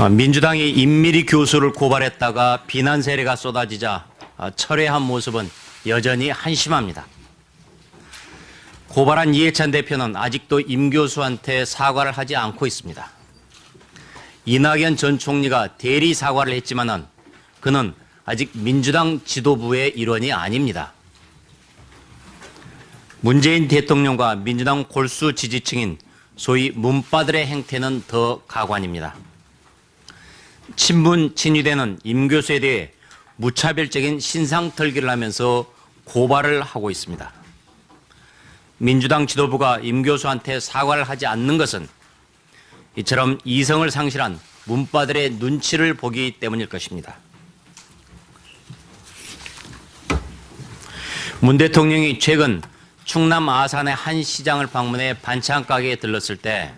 어, 민주당이 임미리 교수를 고발했다가 비난 세례가 쏟아지자 어, 철회한 모습은 여전히 한심합니다. 고발한 이해찬 대표는 아직도 임 교수한테 사과를 하지 않고 있습니다. 이낙연 전 총리가 대리 사과를 했지만은 그는 아직 민주당 지도부의 일원이 아닙니다. 문재인 대통령과 민주당 골수 지지층인 소위 문바들의 행태는 더 가관입니다. 친문 친위대는 임 교수에 대해 무차별적인 신상 털기를 하면서 고발을 하고 있습니다. 민주당 지도부가 임 교수한테 사과를 하지 않는 것은 이처럼 이성을 상실한 문바들의 눈치를 보기 때문일 것입니다. 문 대통령이 최근 충남 아산의 한 시장을 방문해 반찬 가게에 들렀을 때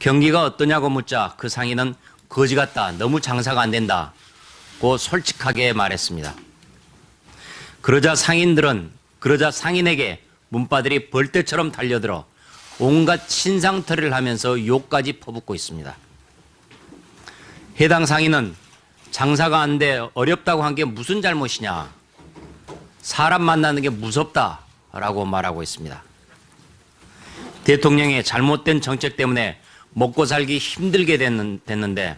경기가 어떠냐고 묻자 그 상인은 거지 같다. 너무 장사가 안 된다. 고 솔직하게 말했습니다. 그러자 상인들은 그러자 상인에게 문바들이 벌떼처럼 달려들어 온갖 신상털이를 하면서 욕까지 퍼붓고 있습니다. 해당 상인은 장사가 안 돼 어렵다고 한 게 무슨 잘못이냐. 사람 만나는 게 무섭다라고 말하고 있습니다. 대통령의 잘못된 정책 때문에 먹고 살기 힘들게 됐는, 됐는데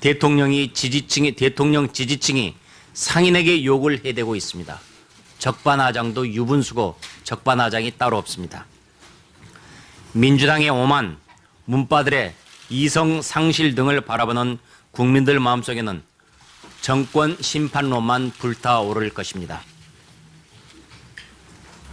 대통령이 지지층이 대통령 지지층이 상인에게 욕을 해대고 있습니다. 적반하장도 유분수고 적반하장이 따로 없습니다. 민주당의 오만, 문바들의 이성 상실 등을 바라보는 국민들 마음속에는 정권 심판론만 불타오를 것입니다.